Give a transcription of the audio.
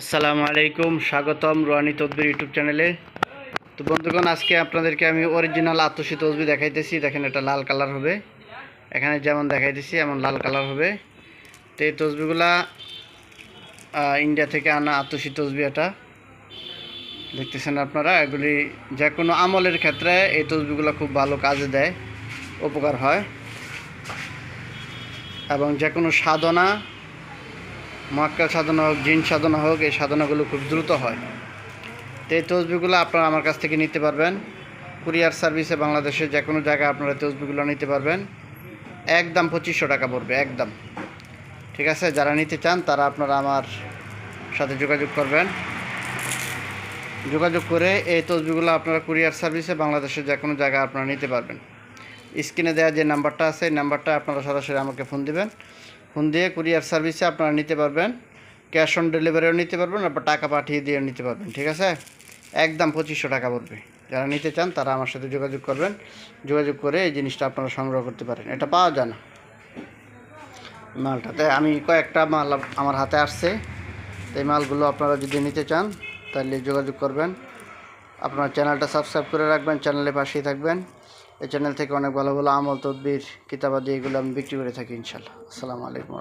আসসালামু আলাইকুম, স্বাগতম রোহানি তদবির ইউটিউব চ্যানেলে। তো বন্ধুগণ, আজকে আপনাদেরকে আমি অরিজিনাল আতসি তসবি দেখাইতেছি। দেখেন, এটা লাল কালার হবে। এখানে যেমন দেখাইতেছি, এমন লাল কালার হবে। তো এই তসবিগুলা ইন্ডিয়া থেকে আনা আতসি তসবি এটা। দেখতেছেন আপনারা, এগুলি যে কোনো আমলের ক্ষেত্রে এই তসবিগুলো খুব ভালো কাজে দেয়, উপকার হয়। এবং যে কোনো সাধনা মক্কেল সাধনা হোক, জিন সাধনা হোক, এই সাধনাগুলো খুব দ্রুত হয়। তো এই তসবিগুলো আপনারা আমার কাছ থেকে নিতে পারবেন। কুরিয়ার সার্ভিসে বাংলাদেশে যে কোনো জায়গায় আপনারা তসবিগুলো নিতে পারবেন। একদম পঁচিশশো টাকা পড়বে, একদম। ঠিক আছে? যারা নিতে চান, তারা আপনারা আমার সাথে যোগাযোগ করবেন। যোগাযোগ করে এই তসবিগুলো আপনারা কুরিয়ার সার্ভিসে বাংলাদেশের যে কোনো জায়গায় আপনারা নিতে পারবেন। স্ক্রিনে দেওয়া যে নাম্বারটা আছে, এই নাম্বারটা আপনারা সরাসরি আমাকে ফোন দিবেন। ফোন দিয়ে কুরিয়ার সার্ভিসে আপনারা নিতে পারবেন, ক্যাশ অন ডেলিভারিও নিতে পারবেন আবার টাকা পাঠিয়ে দিয়ে নিতে পারবেন, ঠিক আছে? একদম পঁচিশশো টাকা পড়বে যারা নিতে চান তারা আমার সাথে যোগাযোগ করবেন, যোগাযোগ করে এই জিনিসটা আপনারা সংগ্রহ করতে পারেন। এটা পাওয়া যায় না। মালটাতে আমি কয়েকটা মাল আমার হাতে আসছে। এই মালগুলো আপনারা যদি নিতে চান, তাহলে যোগাযোগ করবেন। আপনার চ্যানেলটা সাবস্ক্রাইব করে রাখবেন, চ্যানেলের পাশেই থাকবেন। এই চ্যানেল থেকে অনেক ভালো ভালো আমল, তদবির, কিতাবাদি এগুলো আমি বিক্রি করে থাকি ইনশাল্লাহ আসসালামু আলাইকুম